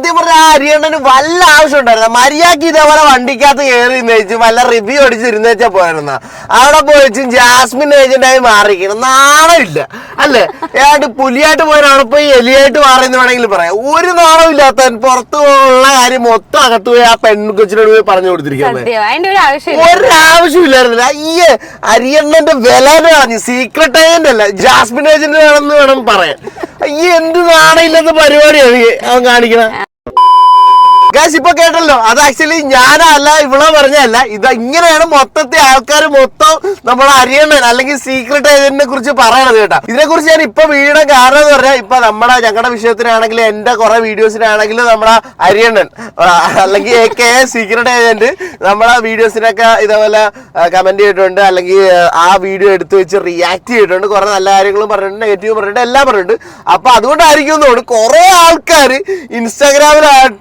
സത്യം പറഞ്ഞ ആ അരിയണ്ണന് വല്ല ആവശ്യം ഉണ്ടായിരുന്നു മര്യാദയ്ക്ക് ഇതേപോലെ വണ്ടിക്കകത്ത് കയറി ഇരുന്നേച്ച് വല്ല റിവ്യൂ അടിച്ചിരുന്നേച്ചാ പോയിരുന്ന അവിടെ പോയിച്ചും ജാസ്മിൻ ഏജന്റായി മാറിക്കണം നാണമില്ല അല്ലേ? ഏതാണ്ട് പുലിയായിട്ട് പോയവരാണ് പോയി എലിയായിട്ട് മാറിയെന്ന് വേണമെങ്കിൽ പറയാം. ഒരു നാണവും ഇല്ലാത്ത പുറത്തു ഉള്ള കാര്യം മൊത്തം അകത്ത് പോയി ആ പെൺകൊച്ചിനോട് പോയി പറഞ്ഞു കൊടുത്തിരിക്കുന്നത്. ഒരു ആവശ്യമില്ല. ഒരാവശ്യമില്ലായിരുന്നില്ല ഈ അരിയണ്ണന്റെ വില പറഞ്ഞു സീക്രട്ട് ഏജന്റ് അല്ല ജാസ്മിൻ ഏജന്റ് വേണമെന്ന് വേണം പറയാൻ. ഈ എന്ത് നാണയില്ലാത്ത പരിപാടിയാണ് അവൻ കാണിക്കണ? ഗാസ് ഇപ്പൊ കേട്ടല്ലോ. അത് ആക്ച്വലി ഞാനല്ല ഇവിടെ പറഞ്ഞല്ല ഇത് ഇങ്ങനെയാണ് മൊത്തത്തെ ആൾക്കാർ മൊത്തം നമ്മളെ അരിയണ്ണൻ അല്ലെങ്കിൽ സീക്രട്ട് ഏജന്റിനെ കുറിച്ച് പറയണത് കേട്ടോ. ഇതിനെ കുറിച്ച് ഞാൻ ഇപ്പൊ വീഡിയോ കാരണം എന്ന് പറഞ്ഞാൽ ഇപ്പൊ നമ്മുടെ ഞങ്ങളുടെ വിഷയത്തിനാണെങ്കിലും എന്റെ കുറെ വീഡിയോസിനാണെങ്കിലും നമ്മുടെ അരിയണ്ണൻ അല്ലെങ്കിൽ എ കെ സീക്രട്ട് ഏജന്റ് നമ്മളെ വീഡിയോസിനൊക്കെ ഇതേപോലെ കമന്റ് ചെയ്തിട്ടുണ്ട്. അല്ലെങ്കിൽ ആ വീഡിയോ എടുത്തു വെച്ച് റിയാക്ട് ചെയ്തിട്ടുണ്ട്. കുറെ നല്ല കാര്യങ്ങളും പറഞ്ഞിട്ടുണ്ട് നെഗറ്റീവ് പറഞ്ഞിട്ടുണ്ട് എല്ലാം പറഞ്ഞിട്ടുണ്ട്. അപ്പൊ അതുകൊണ്ടായിരിക്കും തോന്നുന്നു കുറെ ആൾക്കാർ ഇൻസ്റ്റാഗ്രാമിലായിട്ട്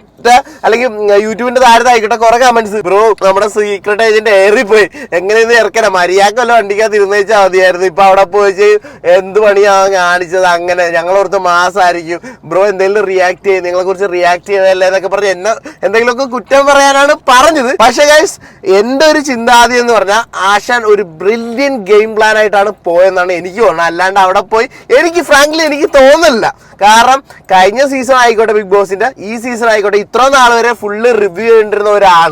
അല്ലെങ്കിൽ യൂട്യൂബിന്റെ താഴത്തെ ആയിക്കോട്ടെ കുറെ കമന്റ്സ് ബ്രോ നമ്മുടെ സീക്രട്ട് ഏജന്റ് ഏറി പോയി എങ്ങനെയെന്ന് ഇറക്കണം മര്യാദക്കല്ലോ വണ്ടിക്കകത്ത് ഇരുന്നേച്ചാൽ മതിയായിരുന്നു. ഇപ്പൊ അവിടെ പോയി എന്ത് പണിയാ കാണിച്ചത്? അങ്ങനെ ഞങ്ങളോർത്ത് മാസമായിരിക്കും ബ്രോ എന്തെങ്കിലും റിയാക്ട് ചെയ്യും. നിങ്ങളെ കുറിച്ച് റിയാക്ട് ചെയ്തതല്ലേ എന്നൊക്കെ പറഞ്ഞ് എന്നെ എന്തെങ്കിലുമൊക്കെ കുറ്റം പറയാനാണ് പറഞ്ഞത്. പക്ഷേ ഗൈസ് എന്റെ ഒരു ചിന്താതി എന്ന് പറഞ്ഞാൽ ആശാൻ ഒരു ബ്രില്യൻ ഗെയിം പ്ലാൻ ആയിട്ടാണ് പോയെന്നാണ് എനിക്ക് തോന്നുന്നത്. അല്ലാണ്ട് അവിടെ പോയി എനിക്ക് ഫ്രാങ്ക്ലി എനിക്ക് തോന്നുന്നില്ല കാരണം കഴിഞ്ഞ സീസൺ ആയിക്കോട്ടെ ബിഗ് ബോസിന്റെ ഈ സീസൺ ആയിക്കോട്ടെ ഇത്ര നാൾ വരെ ഫുള്ള് റിവ്യൂ ചെയ്തിരുന്ന ഒരാൾ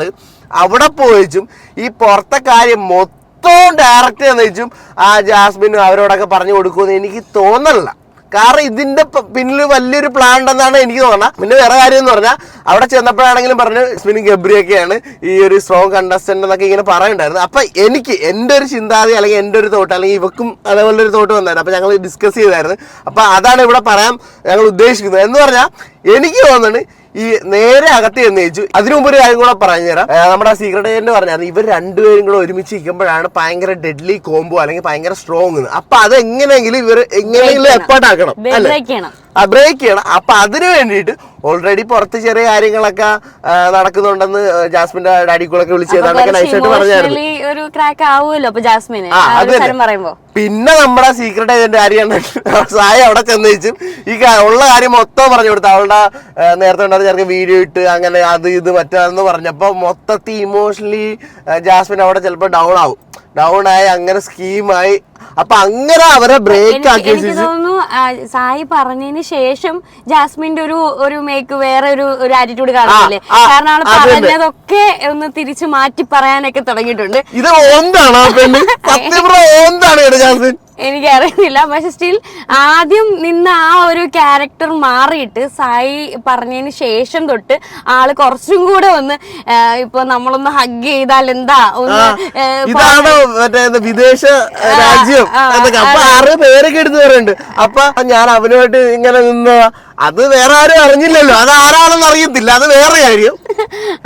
അവിടെ പോയിച്ചും ഈ പുറത്തെ കാര്യം മൊത്തം ഡയറക്റ്റ് വെച്ചും ആ ജാസ്മിനും അവരോടൊക്കെ പറഞ്ഞു കൊടുക്കുമെന്ന് എനിക്ക് തോന്നല കാരണം ഇതിന്റെ പിന്നിൽ വലിയൊരു പ്ലാൻ ഉണ്ടെന്നാണ് എനിക്ക് തോന്നുന്നത് പിന്നെ വേറെ കാര്യം എന്ന് പറഞ്ഞാൽ അവിടെ ചെന്നപ്പോഴാണെങ്കിലും പറഞ്ഞു ജാസ്മിനും ഗബ്രിയൊക്കെയാണ് ഈ ഒരു സ്ട്രോങ് കണ്ടസ്റ്റന്റ് എന്നൊക്കെ ഇങ്ങനെ പറയുണ്ടായിരുന്നു അപ്പൊ എനിക്ക് എന്റെ ഒരു ചിന്താഗതി അല്ലെങ്കിൽ എന്റെ ഒരു തോട്ട് അല്ലെങ്കിൽ ഇവക്കും അതേപോലെ ഒരു തോട്ട് വന്നായിരുന്നു. അപ്പൊ ഞങ്ങൾ ഡിസ്കസ് ചെയ്തായിരുന്നു. അപ്പൊ അതാണ് ഇവിടെ പറയാൻ ഞങ്ങൾ ഉദ്ദേശിക്കുന്നത്. എന്ന് പറഞ്ഞാൽ എനിക്ക് തോന്നുന്നത് ഈ നേരെ അകത്ത് ചെന്ന് ചോദിച്ചു അതിനു മുമ്പ് ഒരു കാര്യം കൂടെ പറഞ്ഞു തരാം. നമ്മുടെ സീക്രട്ട് ഏജന്റ് പറഞ്ഞായിരുന്നു ഇവർ രണ്ടുപേരും കൂടെ ഒരുമിച്ച് ഇരിക്കുമ്പോഴാണ് ഭയങ്കര ഡെഡ്ലി കോംബോ അല്ലെങ്കിൽ ഭയങ്കര സ്ട്രോങ് അപ്പൊ അത് എങ്ങനെയെങ്കിലും ഇവർ എങ്ങനെയെങ്കിലും എഫേർട്ട് ആക്കണം ബ്രേക്ക് ചെയ്യണം. ആ ബ്രേക്ക് ചെയ്യണം. അപ്പൊ അതിനു വേണ്ടിയിട്ട് ഓൾറെഡി പുറത്ത് ചെറിയ കാര്യങ്ങളൊക്കെ നടക്കുന്നുണ്ടെന്ന് ജാസ്മിന്റെ ഡാഡി വിളിച്ച് ചെയ്താണൊക്കെ നൈസായിട്ട് പറഞ്ഞായിരുന്നു. പിന്നെ നമ്മുടെ സീക്രട്ട് ഏജന്റ് ആര്യാണ് സായ അവിടെ ചെന്ന് ഈ ഉള്ള കാര്യം മൊത്തം പറഞ്ഞു കൊടുത്തു. അവളുടെ നേരത്തെ ഉണ്ടായിരുന്ന ചെറുക്കൻ വീഡിയോ ഇട്ട് അങ്ങനെ അത് ഇത് മറ്റാന്ന് പറഞ്ഞപ്പോ മൊത്തത്തിൽ ഇമോഷണലി ജാസ്മിൻ അവിടെ ചിലപ്പോൾ ഡൗൺ ആവും. ഡൗൺ ആയി അങ്ങനെ സ്കീമായി അപ്പൊ അങ്ങനെ അവരെ ബ്രേക്ക് ആക്കി എനിക്ക് തോന്നുന്നു സായി പറഞ്ഞതിന് ശേഷം ജാസ്മിന്റെ ഒരു ഒരു മേക്ക് വേറെ ഒരു ഒരു ആറ്റിറ്റ്യൂഡ് കാണുന്നില്ലേ കാരണം അവൾ പറഞ്ഞതൊക്കെ ഒന്ന് തിരിച്ചു മാറ്റി പറയാനൊക്കെ തുടങ്ങിയിട്ടുണ്ട്. ഇത് ഓന്താണ് ഓന്താണ് ജാസ്മിൻ. എനിക്കറിയുന്നില്ല പക്ഷെ സ്റ്റിൽ ആദ്യം നിന്ന് ആ ഒരു ക്യാരക്ടർ മാറിയിട്ട് സായി പറഞ്ഞതിന് ശേഷം തൊട്ട് ആൾ കുറച്ചും കൂടെ ഒന്ന് ഇപ്പൊ നമ്മളൊന്ന് ഹഗ് ചെയ്താൽ എന്താ? ഒന്ന് ഇതാണ് മറ്റേ വിദേശ രാജ്യം? അപ്പൊ ആറ് പേരൊക്കെ എടുത്തു പറയുന്നുണ്ട്. അപ്പൊ ഞാൻ അവനുമായിട്ട് ഇങ്ങനെ നിന്ന് അത് വേറെ ആരും അറിഞ്ഞില്ലല്ലോ. അത് ആരാണെന്ന് അറിയത്തില്ല. അത് വേറെ കാര്യം.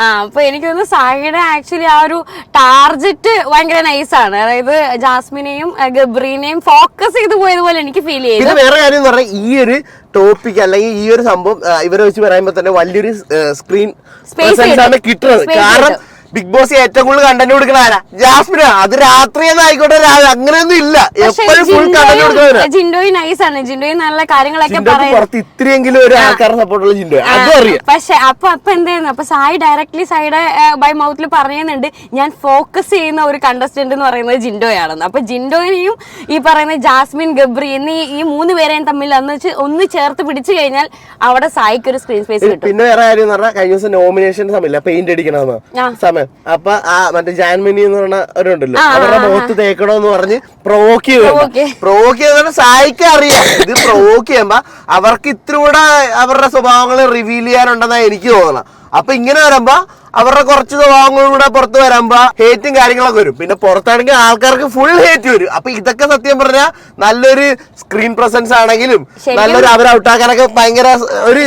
ആ അപ്പൊ എനിക്ക് തോന്നുന്നു സായിയുടെ ആക്ച്വലി ആ ഒരു ടാർജറ്റ് ഭയങ്കര നൈസാണ് അതായത് ജാസ്മിനെയും ഗബ്രീനെയും ഫോക്കസ് ചെയ്ത് പോയതുപോലെ എനിക്ക് ഫീൽ ചെയ്തു. പിന്നെ വേറെ കാര്യം എന്ന് പറഞ്ഞാൽ ഈ ഒരു ടോപ്പിക് അല്ലെങ്കിൽ ഈ ഒരു സംഭവം ഇവരെ വെച്ച് പറയുമ്പോൾ തന്നെ വലിയൊരു സ്ക്രീൻ സ്പേസ് ആണ് കിട്ടുന്നത്. കാരണം. ബിഗ് ബോസ് ഏറ്റവും കൂടുതൽ കണ്ടന്റ് കൊടുക്കണ ആരാ? ജാസ്മിന. അത് രാത്രി ആയിക്കോട്ടെ അങ്ങനെയൊന്നും ഇല്ല. എപ്പോഴും ഫുൾ കണ്ടന്റ് കൊടുക്കുന്നവരാ. ജിൻഡോയും നൈസ് ആണ്. ജിൻഡോയും നല്ല കാര്യങ്ങളൊക്കെ പുറത്ത് ഇത്രയെങ്കിലും ഒരു സപ്പോർട്ടുള്ള ജിൻഡോ അതും അറിയാം. പക്ഷെ അപ്പൊ അപ്പൊ എന്തായിരുന്നു അപ്പൊ സായി ഡയറക്ട്ലി സായിയുടെ ബൈ മൗത്തിൽ പറയുന്നുണ്ട് ഞാൻ ഫോക്കസ് ചെയ്യുന്ന ഒരു കണ്ടസ്റ്റന്റ് എന്ന് പറയുന്നത് ജിൻഡോയാണെന്ന് അപ്പൊ ജിൻഡോയിനെയും ഈ പറയുന്ന ജാസ്മിൻ ഗബ്രി എന്നീ ഈ മൂന്ന് പേരെയും തമ്മിൽ അന്ന് വെച്ച് ഒന്ന് ചേർത്ത് പിടിച്ചു കഴിഞ്ഞാൽ അവിടെ സായിക്ക് ഒരു സ്ക്രീൻ സ്പേസ് കിട്ടും. പിന്നെ വേറെ കാര്യം കഴിഞ്ഞ ദിവസം നോമിനേഷൻ സമയമില്ല? പെയിന്റ് അടിക്കണമെന്ന് ആ. സമയം അപ്പൊ ആ മറ്റേ ജാൻമിനി എന്ന് പറഞ്ഞ അവരുണ്ടല്ലോ അവരുടെ മുഖത്ത് തേക്കണോന്ന് പറഞ്ഞ് പ്രൊവോക്ക് Provoke. പ്രൊവോക്ക് ചെയ്ത സായിക്ക് അറിയാം. ഇത് പ്രൊവോക്ക് ചെയ്യുമ്പോ അവർക്ക് ഇത്തിരി കൂടെ അവരുടെ സ്വഭാവങ്ങൾ റിവീൽ ചെയ്യാനുണ്ടെന്നാണ് എനിക്ക് തോന്നണം. അപ്പൊ ഇങ്ങനെ വരുമ്പോ അവരുടെ കുറച്ച് സ്വഭാവങ്ങളും കൂടെ പുറത്ത് വരുമ്പോ ഹേറ്റും കാര്യങ്ങളൊക്കെ വരും. പിന്നെ പുറത്താണെങ്കിൽ ആൾക്കാർക്ക് ഫുൾ ഹേറ്റ് വരും. അപ്പൊ ഇതൊക്കെ സത്യം പറഞ്ഞാൽ നല്ലൊരു സ്ക്രീൻ പ്രസൻസ് ആണെങ്കിലും നല്ലൊരു അവരെ ഔട്ടാക്കാനൊക്കെ ഭയങ്കര ഒരു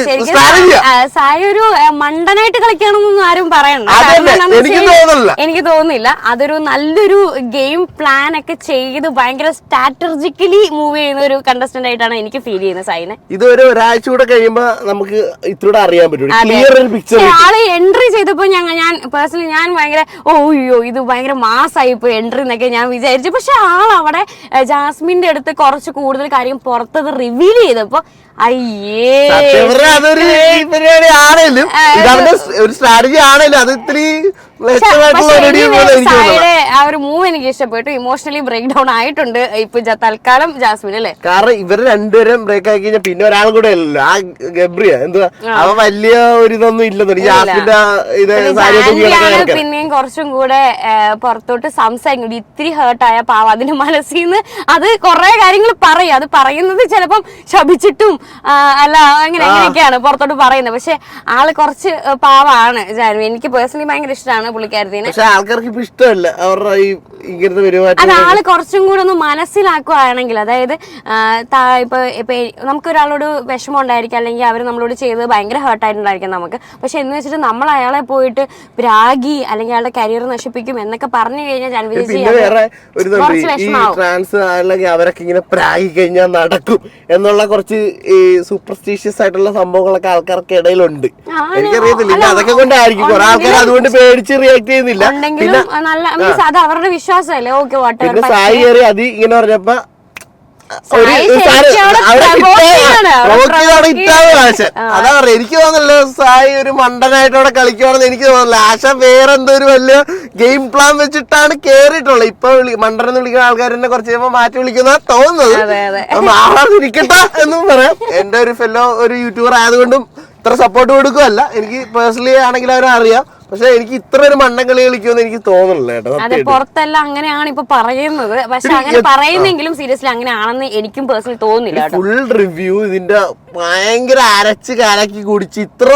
സായി ഒരു മണ്ടനായിട്ട് കളിക്കണമെന്നൊന്നും ആരും പറയണ്ട. എനിക്ക് തോന്നുന്നില്ല. എനിക്ക് തോന്നുന്നില്ല. അതൊരു നല്ലൊരു ഗെയിം പ്ലാൻ ഒക്കെ ചെയ്ത് ഭയങ്കര സ്ട്രാറ്റജിക്കലി മൂവ് ചെയ്യുന്ന ഒരു കണ്ടസ്റ്റന്റ് ആയിട്ടാണ് എനിക്ക് ഫീൽ ചെയ്യുന്നത് സായിനെ. ഇത് ഒരു ഒരാഴ്ച കൂടെ കഴിയുമ്പോ നമുക്ക് ഇത്രൂടെ അറിയാൻ പറ്റും. ക്ലിയർ ഒരു പിക്ചർ ആൾ എൻട്രി ചെയ്തപ്പോ ഞങ്ങൾ ഞാൻ പേഴ്സണലി ഞാൻ ഭയങ്കര ഓയ്യോ ഇത് ഭയങ്കര മാസായി പോയി എൻട്രി എന്നൊക്കെ ഞാൻ വിചാരിച്ചു. പക്ഷെ ആൾ അവിടെ ജാസ്മിന്റെ അടുത്ത് കുറച്ച് കൂടുതൽ കാര്യം പുറത്തത് റിവീൽ ചെയ്തപ്പോ അയ്യേ. സത്യം പറഞ്ഞാ അതൊരു ഈ പരിപാടി ആണേലും ഇതവന്റെ ഒരു സ്ട്രാറ്റജി ആണേലും അത് ഇത്തിരി ആ ഒരു മൂവ് എനിക്ക് ഇഷ്ടപ്പെട്ടു ഇമോഷണലി ബ്രേക്ക് ഡൗൺ ആയിട്ടുണ്ട്. ഇപ്പൊ തൽക്കാലം ജാസ്മിൻ അല്ലേ? കാരണം ഇവർ രണ്ടുപേരും ബ്രേക്ക് ആക്കി കഴിഞ്ഞാൽ പിന്നെ ഒരാൾ കൂടെ അല്ലല്ലോ. ആ ഗബ്രിയ എന്തുവാ? അവ വലിയ ഒരു ഇതൊന്നും ഇല്ലെന്നു ജാസ്മിന്റെ ഇത് പിന്നെയും കുറച്ചും കൂടെ പുറത്തോട്ട് സംസാരിക്കും. ഇത്തിരി ഹേർട്ടായ പാവ. അതിന്റെ മനസ്സിൽ നിന്ന് അത് കുറെ കാര്യങ്ങൾ പറയും. അത് പറയുന്നത് ചിലപ്പം ശപിച്ചിട്ടും അല്ല അങ്ങനെ അങ്ങനെയൊക്കെയാണ് പുറത്തോട്ട് പറയുന്നത്. പക്ഷെ ആൾ കുറച്ച് പാവാണ് ജാൻവി. എനിക്ക് പേഴ്സണലി ഭയങ്കര ഇഷ്ടമാണ് പുള്ളിക്കാരത്തിനെ. പക്ഷെ ആൾക്കാർക്ക് ഇപ്പൊ ഇഷ്ടമല്ല. അവരുടെ ഈ ഇങ്ങനത്തെ പെരുമാറ്റം അത് ആൾ കുറച്ചും കൂടെ ഒന്ന് മനസ്സിലാക്കുകയാണെങ്കിൽ അതായത് ഇപ്പൊ ഇപ്പൊ നമുക്ക് ഒരാളോട് വിഷമം ഉണ്ടായിരിക്കും അല്ലെങ്കിൽ അവർ നമ്മളോട് ചെയ്തത് ഭയങ്കര ഹേർട്ടായിട്ടുണ്ടായിരിക്കും നമുക്ക്. പക്ഷെ എന്ന് വെച്ചിട്ട് നമ്മൾ അയാളെ പോയിട്ട് രാഗി അല്ലെങ്കിൽ അയാളുടെ കരിയർ നശിപ്പിക്കും എന്നൊക്കെ പറഞ്ഞു കഴിഞ്ഞാൽ ജാൻവി ചേച്ചി കുറച്ച് വിഷമാവും. അവരൊക്കെ ഇങ്ങനെ പ്രാഗി കഴിഞ്ഞാൽ നടക്കും എന്നുള്ള കുറച്ച് ഈ സൂപ്പർസ്റ്റീഷ്യസ് ആയിട്ടുള്ള സംഭവങ്ങളൊക്കെ ആൾക്കാർക്ക് ഇടയിലുണ്ട്. എനിക്കറിയത്തില്ല. അതൊക്കെ കൊണ്ടായിരിക്കും. കുറെ ആൾക്കാർ അതുകൊണ്ട് പേടിച്ച് റിയാക്ട് ചെയ്യുന്നില്ല. അത് അവരുടെ വിശ്വാസമല്ലേ? പിന്നെ സായി കയറി അത് ഇങ്ങനെ പറഞ്ഞപ്പോ അതാ പറയാ എനിക്ക് തോന്നുന്നില്ല സായി ഒരു മണ്ടനായിട്ട് അവിടെ കളിക്കുവാണെന്ന് എനിക്ക് തോന്നുന്നില്ല. ആശ വേറെന്തോ ഒരു വലിയ ഗെയിം പ്ലാൻ വെച്ചിട്ടാണ് കേറിയിട്ടുള്ളത്. ഇപ്പൊ മണ്ടൻ എന്ന് വിളിക്കുന്ന ആൾക്കാർ തന്നെ കുറച്ച് കഴിയുമ്പോ മാറ്റി വിളിക്കുന്ന തോന്നുന്നത്. ആളാതിരിക്കട്ടെ എന്നും പറയാം. എന്റെ ഒരു ഫെല്ലോ ഒരു യൂട്യൂബർ ആയതുകൊണ്ടും ഇത്ര സപ്പോർട്ട് കൊടുക്കുമല്ല എനിക്ക് പേഴ്സണലി ആണെങ്കിൽ അവരെ അറിയാം. പക്ഷെ എനിക്ക് ഇത്രയൊരു ഒരു കളി കളിക്കുമെന്ന് എനിക്ക് തോന്നുന്നില്ല അതെ. പുറത്തെല്ലാം അങ്ങനെയാണ് ഇപ്പൊ പറയുന്നത്. പക്ഷെ അങ്ങനെ പറയുന്നെങ്കിലും സീരിയസ്ലി അങ്ങനെയാണെന്ന് എനിക്കും പേഴ്സണലി തോന്നുന്നില്ല ഫുൾ റിവ്യൂ ഇതിന്റെ ഭയങ്കര അരച്ച് കലക്കി കുടിച്ച് ഇത്ര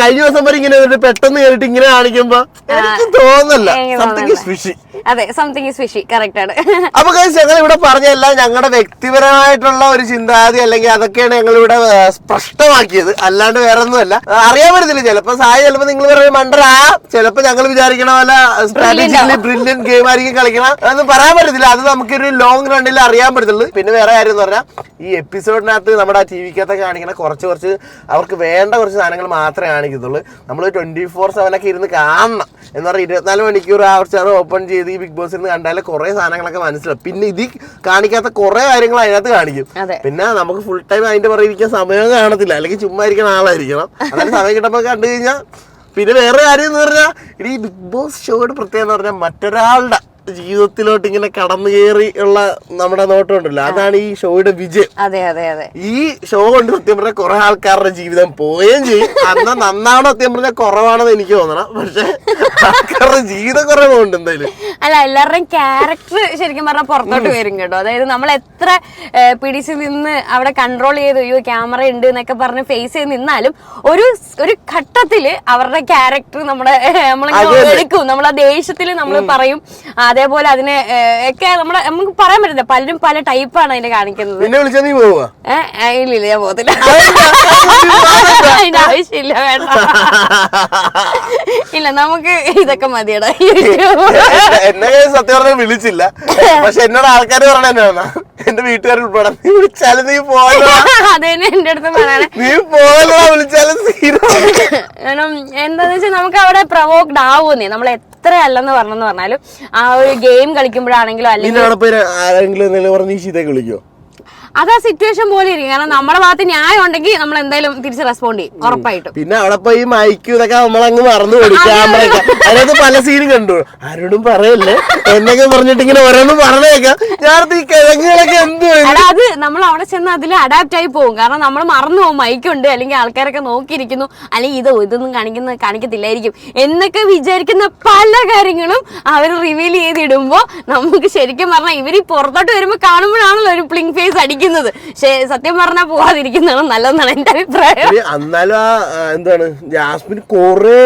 കഴിഞ്ഞ ദിവസം വരെ ഇങ്ങനെ പെട്ടെന്ന് കേറിട്ട് ഇങ്ങനെ കാണിക്കുമ്പോ എനിക്ക് തോന്നുന്നില്ല. എനിക്ക് സംതിങ്. ഫിഷി അതെ സംതിങ് ഇസ് ഫിഷി കറക്റ്റ് ആണ്. അപ്പൊ ഞങ്ങൾ ഇവിടെ പറഞ്ഞല്ല ഞങ്ങളുടെ വ്യക്തിപരമായിട്ടുള്ള ഒരു ചിന്താഗതി അല്ലെങ്കിൽ അതൊക്കെയാണ് ഞങ്ങൾ ഇവിടെ സ്പഷ്ടമാക്കിയത്. അല്ലാണ്ട് വേറെ ഒന്നുമല്ല അല്ല അറിയാൻ പറ്റത്തില്ല ചിലപ്പോ സായി ചിലപ്പോ നിങ്ങൾ പറയുന്ന മണ്ടരാ ചിലപ്പോ ഞങ്ങൾ വിചാരിക്കണ പോലെ സ്ട്രാറ്റജിക്കലി ബ്രില്യൻ ഗെയിം ആയിരിക്കും കളിക്കണം. അതൊന്നും പറയാൻ പറ്റത്തില്ല. അത് നമുക്കൊരു ലോങ് റണ്ണിൽ അറിയാൻ പറ്റത്തുള്ളൂ. പിന്നെ വേറെ കാര്യം എന്ന് പറഞ്ഞാൽ ഈ എപ്പിസോഡിനകത്ത് നമ്മുടെ ആ ടി വിക്കകത്ത് കാണിക്കണ കുറച്ച് കുറച്ച് അവർക്ക് വേണ്ട കുറച്ച് സാധനങ്ങൾ മാത്രമേ കാണിക്കത്തുള്ളൂ. നമ്മൾ ട്വന്റി ഫോർ സെവൻ ഒക്കെ ഇരുന്ന് കാണണം. എന്ന് പറഞ്ഞാൽ ഇരുപത്തിനാല് മണിക്കൂർ ആ ചാറ് ഓപ്പൺ ചെയ്ത് ഈ ബിഗ് ബോസ് ഇരുന്ന് കണ്ടാൽ കുറെ സാധനങ്ങളൊക്കെ മനസ്സിലാവും. പിന്നെ ഇതിൽ കാണിക്കാത്ത കുറെ കാര്യങ്ങൾ അതിനകത്ത് കാണിക്കും. പിന്നെ നമുക്ക് ഫുൾ ടൈം അതിന്റെ പുറകെ ഇരിക്കാൻ സമയം കാണത്തില്ല. അല്ലെങ്കിൽ ചുമ്മാ ഇരിക്കുന്ന ആളായിരിക്കണം. അതായത് സമയം കിട്ടുമ്പോൾ കണ്ടു കഴിഞ്ഞാൽ പിന്നെ വേറെ കാര്യം എന്ന് പറഞ്ഞാൽ ഈ ബിഗ് ബോസ് ഷോയുടെ പ്രത്യേകത എന്ന് പറഞ്ഞാൽ മറ്റൊരാളുടെ ജീവിതത്തിലോട്ട് ഇങ്ങനെ കടന്നു കയറി ഉള്ള നമ്മുടെ നോട്ടം ഉണ്ടല്ലോ അതാണ് ഈ ഷോയുടെ വിജയം. അതെ അതെ അതെ. ഈ ഷോ കൊണ്ട് സത്യം പറഞ്ഞാൽ കുറെ ആൾക്കാരുടെ ജീവിതം പോവുകയും ചെയ്യും. അന്ന് നന്നാണോ സത്യം പറഞ്ഞാൽ കുറവാണെന്ന് എനിക്ക് തോന്നണം. പക്ഷെ ആൾക്കാരുടെ ജീവിതം കുറെ പോകുന്നുണ്ട് എന്തായാലും. അല്ല എല്ലാവരുടെയും ക്യാരക്ടർ ശരിക്കും പറഞ്ഞാൽ പുറത്തോട്ട് വരും കേട്ടോ. അതായത് നമ്മൾ എത്ര പിടിച്ച് നിന്ന് അവിടെ കൺട്രോൾ ചെയ്ത് അയ്യോ ക്യാമറ ഉണ്ട് എന്നൊക്കെ പറഞ്ഞ് ഫേസ് ചെയ്ത് നിന്നാലും ഒരു ഒരു ഘട്ടത്തിൽ അവരുടെ ക്യാരക്ടർ നമ്മുടെ നമ്മളെടുക്കും. നമ്മൾ ആ ദേഷ്യത്തിൽ നമ്മൾ പറയും അതേപോലെ അതിനെ ഒക്കെ നമ്മുടെ നമുക്ക് പറയാൻ പറ്റില്ല. പലരും പല ടൈപ്പാണ് അതിനെ കാണിക്കുന്നത്. നിന്നെ വിളിച്ചാൽ നീ പോവുക? ഏഹ്, ഇല്ല ഇല്ല ഞാൻ പോകത്തില്ല. അതിന്റെ ആവശ്യമില്ല വേണ്ട. ഇല്ല നമുക്ക് ഇതൊക്കെ മതിയടാ. എന്നെ- സത്യം പറഞ്ഞാൽ വിളിച്ചില്ല. പക്ഷെ എന്നോട് ആൾക്കാർ പറഞ്ഞ എന്നാ എന്റെ വീട്ടുകാർ ഉൾപ്പെടെ നീ വിളിച്ചാലും നീ പോകലോ അതന്നെ എന്റെ അടുത്ത് പറയണേ നീ പോകലോ വിളിച്ചാലും സീരോ എന്താന്ന് വെച്ചാൽ നമുക്ക് അവിടെ പ്രൊവോക്ഡ് ആവുന്നേ നമ്മൾ എത്ര അല്ലെന്ന് പറഞ്ഞെന്ന് പറഞ്ഞാലും ആ ഒരു ഗെയിം കളിക്കുമ്പോഴാണെങ്കിലും അല്ലെങ്കിൽ വിളിക്കോ? അത് ആ സിറ്റുവേഷൻ പോലെ ഇരിക്കും. കാരണം നമ്മുടെ ഭാഗത്ത് ന്യായം ഉണ്ടെങ്കിൽ നമ്മൾ എന്തായാലും തിരിച്ച് റെസ്പോണ്ട് ചെയ്യും. ഉറപ്പായിട്ടും. പിന്നെ അവിടെ പോയി മൈക്കും ഇതൊക്കെ നമ്മളങ്ങ് മറന്നു അതിനകത്ത് പല സീനും കണ്ടു. ആരോടും പറയല്ലേ? എന്നൊക്കെ പറഞ്ഞിട്ട് ഇങ്ങനെ ഓരോന്നും പറഞ്ഞേക്കാം. ഈ കിഴങ്ങുകളൊക്കെ എന്തു അത് നമ്മൾ അവിടെ ചെന്ന് അതിൽ അഡാപ്റ്റ് ആയി പോകും. കാരണം നമ്മൾ മറന്നു പോകും. മൈക്കുണ്ട് അല്ലെങ്കിൽ ആൾക്കാരൊക്കെ നോക്കിയിരിക്കുന്നു. അല്ലെങ്കിൽ ഇതോ ഇതൊന്നും കാണിക്കുന്ന കാണിക്കത്തില്ലായിരിക്കും. എന്നൊക്കെ വിചാരിക്കുന്ന പല കാര്യങ്ങളും അവർ റിവീൽ ചെയ്തിടുമ്പോ നമുക്ക് ശരിക്കും പറഞ്ഞാൽ ഇവർ പുറത്തോട്ട് വരുമ്പോൾ കാണുമ്പോഴാണല്ലോ ഒരു പ്ലിങ് ഫേസ് അടിക്കുന്നത് പക്ഷേ സത്യം പറഞ്ഞാൽ പോവാതിരിക്കുന്നതാണ് നല്ലതെന്നാണ് എന്റെ അഭിപ്രായം. എന്നാലും ആ എന്താണ് ജാസ്മിൻ കൊറേ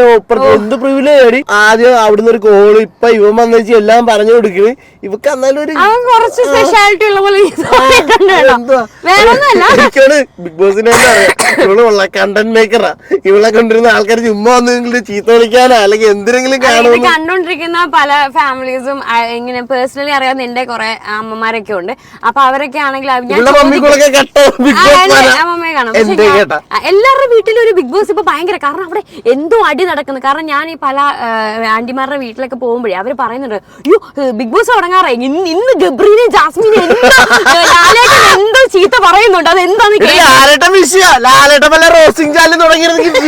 എന്ത് പ്രിവിലേജ് ആദ്യം അവിടുന്ന് ഒരു കോൾ ഇപ്പൊ ഇവൻ വന്നേച്ച് എല്ലാം പറഞ്ഞു കൊടുക്കണ്. ഇവക്ക് എന്നാലും ഒരു അവൻ കുറച്ച് സ്പെഷ്യാലിറ്റി ഉള്ള പോലെ? വേറൊന്നുമല്ല. എനിക്കാണ് ബിഗ് ബോസിനെ ഇവൾ ഉള്ള കണ്ടന്റ് മേക്കറാ ഇവളെ കൊണ്ടിരുന്ന ആൾക്കാർ ചുമ്മാ വന്നെങ്കിലും ചീത്ത വിളിക്കാനോ അല്ലെങ്കിൽ എന്തിനെങ്കിലും കാണുമെന്ന് കണ്ടോണ്ടിരിക്കുന്ന പല ഫാമിലീസും ഇങ്ങനെ പേഴ്സണലി അറിയാവുന്ന എന്റെ കുറെ അമ്മമാരൊക്കെ ഉണ്ട്. അപ്പൊ അവരൊക്കെ ആണെങ്കിൽ എല്ലാവരുടെ വീട്ടിലും ഒരു ബിഗ് ബോസ് ഇപ്പൊ ഭയങ്കര കാരണം അവിടെ എന്തോ അടി നടക്കുന്നു. കാരണം ഞാൻ ഈ പല ആന്റിമാരുടെ വീട്ടിലൊക്കെ പോകുമ്പോഴേ അവർ പറയുന്നുണ്ട് അയ്യോ ബിഗ് ബോസ് തുടങ്ങാറായി ഇന്ന് ഗബ്രീനെ ജാസ്മിനെ എന്തോ ചീത്ത പറയുന്നുണ്ട്? അത് എന്താന്ന് റോസിംഗ് ചാനൽ തുടങ്ങിയിരുന്നെങ്കിൽ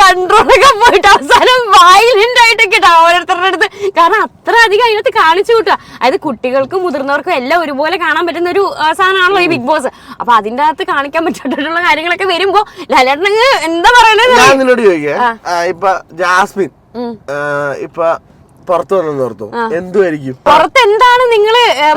കൺട്രോളൊക്കെ പോയിട്ട് അവസാനം വയലന്റ് ആയിട്ടൊക്കെ ഓരോരുത്തരുടെ അടുത്ത്. കാരണം അത്ര അധികം അതിനകത്ത് കാണിച്ചു കൂട്ടുക. അതായത് കുട്ടികൾക്കും മുതിർന്നവർക്കും എല്ലാം ഒരുപോലെ കാണാൻ പറ്റുന്ന ഒരു സാധനമാണല്ലോ ഈ ബിഗ് ബോസ് അപ്പൊ അതിന്റെ അകത്ത് കാണിക്കാൻ പറ്റായിട്ടുള്ള കാര്യങ്ങളൊക്കെ വരുമ്പോ ലാലേട്ടനങ്ങ് എന്താ പറയണത്? ഞാൻ നിന്നോട് ചോദിക്കേ. ഇപ്പൊ ജാസ്മിൻ ഇപ്പൊ പുറത്തു വന്നു നിർത്തും എന്തുമായിരിക്കും പുറത്ത് എന്താണ് നിങ്ങൾ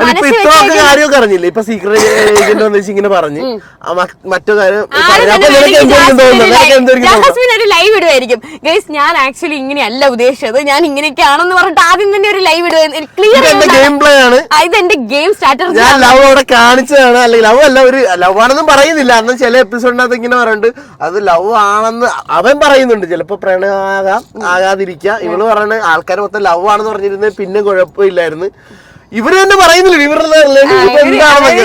ഇപ്പൊ ഇത്രയൊക്കെ കാര്യമൊക്കെ അറിഞ്ഞില്ലേ? ഇപ്പൊ സീക്രട്ട് ഏജന്റ് ഇങ്ങനെ പറഞ്ഞ്. ആ, മറ്റു കാര്യം ആരും പറഞ്ഞു. അപ്പൊ തന്നെ നിനക്ക് വേണമെങ്കിൽ എന്തായിരിക്കും തോന്നുന്നത് നിനക്ക് ജാസ്മിൻ എന്തായിരിക്കും തോന്നുന്നത് ജാസ്മിൻ ഒരു ലൈവ് ഇടുമായിരിക്കും ഗൈസ് ഞാൻ ആക്ച്വലി ഇങ്ങനെയല്ല ഉദ്ദേശിച്ചത്. ഞാൻ ഇങ്ങനെയൊക്കെയാണെന്ന് പറഞ്ഞിട്ട് ആദ്യം തന്നെ ഒരു ലൈവ് ഇടുക ക്ലിയർ ഗെയിം പ്ലേ ആണ്. ഇത് എന്റെ ഗെയിം സ്ട്രാറ്റജി ഞാൻ ലവ് അവിടെ കാണിച്ചതാണ്. അല്ലെങ്കിൽ ലവ് അല്ല ഒരു ലവ് ആണെന്നും പറയുന്നില്ല. അന്ന് ചില എപ്പിസോഡിനകത്ത് ഇങ്ങനെ പറയുന്നുണ്ട് അത് ലവ് ആണെന്ന് അവൻ പറയുന്നുണ്ട്. ചിലപ്പോ പ്രണയമാകാം ആകാതിരിക്കാം. ഇവൾ പറയുന്നത് ആൾക്കാർ മൊത്തം ലവ് ആണെന്ന് പറഞ്ഞിരുന്നത് പിന്നെ കുഴപ്പമില്ലായിരുന്നു. ഇവർ തന്നെ പറയുന്നില്ല ഇവരുടെ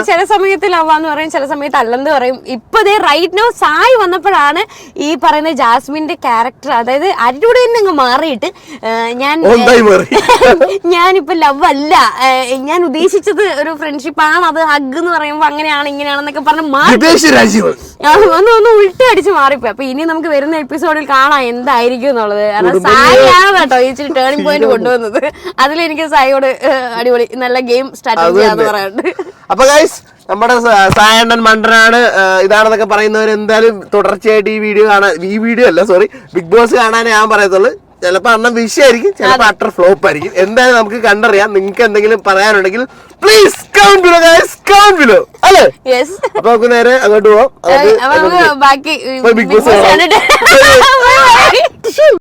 ചില സമയത്ത് ലവാന്ന് പറയും ചില സമയത്ത് അല്ലെന്ന് പറയും. ഇപ്പൊ ദേ റൈറ്റ് നോ സായി വന്നപ്പോഴാണ് ഈ പറയുന്ന ജാസ്മിന്റെ ക്യാരക്ടർ അതായത് അരിയുടെ തന്നെ അങ്ങ് മാറിയിട്ട് ഞാൻ ഞാനിപ്പോ ലവ് അല്ല. ഞാൻ ഉദ്ദേശിച്ചത് ഒരു ഫ്രണ്ട്ഷിപ്പ് ആണ് അത് ഹഗ് എന്ന് പറയുമ്പോ അങ്ങനെയാണ് ഇങ്ങനെയാണെന്നൊക്കെ പറഞ്ഞ് മാറി. ഒന്ന് ഒന്ന് ഉൾട്ടി അടിച്ച് മാറിപ്പോയി. അപ്പൊ ഇനി നമുക്ക് വരുന്ന എപ്പിസോഡിൽ കാണാം എന്തായിരിക്കും എന്നുള്ളത്. കാരണം സായി ആണ് കേട്ടോ ഈ ടേണിംഗ് പോയിന്റ് കൊണ്ടുവന്നത്. അതിലെനിക്ക് സായിയോട് അടിപൊളി നല്ല ഗെയിം സ്ട്രാറ്റജി ആണെന്ന് പറയാനുണ്ട്. അപ്പൊ ഗൈസ് നമ്മുടെ സായണ്ണൻ മണ്ടനാണ്. ഇതാണെന്നൊക്കെ പറയുന്നവർ എന്തായാലും തുടർച്ചയായിട്ട് ഈ വീഡിയോ കാണാൻ ഈ വീഡിയോ അല്ല സോറി ബിഗ് ബോസ് കാണാനേ ഞാൻ പറയത്തുള്ളൂ. ചിലപ്പോ അണ്ണം വിഷയായിരിക്കും ചിലപ്പോ അട്ടർ ഫ്ലോപ്പ് ആയിരിക്കും. എന്തായാലും നമുക്ക് കണ്ടറിയാം. നിങ്ങൾക്ക് എന്തെങ്കിലും പറയാനുണ്ടെങ്കിൽ please count below guys count below അല്ലേ? യെസ് അപ്പോൾ നമുക്ക് നേരെ അങ്ങോട്ട് പോവാം. ബാക്കി ബിഗ് ബോസ്